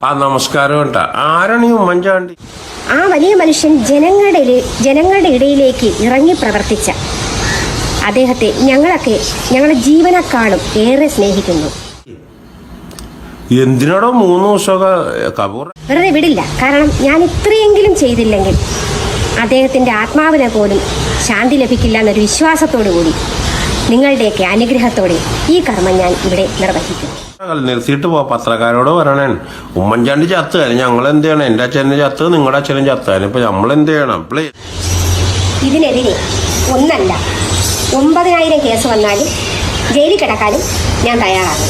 ആ നമസ്കാരം കേട്ടാ. ആരാണ് ഈ ഉമ്മൻചാണ്ടി? ആ വലിയ മനുഷ്യൻ ജനങ്ങളുടെ ജനങ്ങളുടെ ഇടയിലേക്ക് ഇറങ്ങി പ്രവർത്തിച്ച അദ്ദേഹത്തെ ഞങ്ങളൊക്കെ ഞങ്ങളുടെ ജീവനക്കാളും ഏറെ സ്നേഹിക്കുന്നു. എന്തിനാടോ മൂന്ന് ദിവസമൊക്കെ കപൂർ വെറുതെ വിടില്ല. കാരണം ഞാൻ ഇത്രയെങ്കിലും ചെയ്തില്ലെങ്കിൽ അദ്ദേഹത്തിന്റെ ആത്മാവിനെ പോലും ശാന്തി ലഭിക്കില്ല എന്നൊരു വിശ്വാസത്തോടു കൂടി നിങ്ങളുടെയൊക്കെ അനുഗ്രഹത്തോടെ ഈ കർമ്മം ഞാൻ ഇവിടെ നിർവഹിക്കുന്നു നിർത്തിയിട്ട് പോ പത്രക്കാരോട് പറയണേ ഉമ്മൻചാണ്ടി ചത്ത് ഞങ്ങൾ എന്ത് ചെയ്യണം? എന്റെ അച്ഛനെ ചത്ത് നിങ്ങളുടെ അച്ഛനും ചത്ത് ഇപ്പൊ നമ്മൾ എന്ത് ചെയ്യണം? ഇതിനെതിരെ ഒന്നല്ല ഒമ്പതിനായിരം കേസ് വന്നാലും ജയിലിൽ കിടക്കാനും ഞാൻ തയ്യാറാണ്.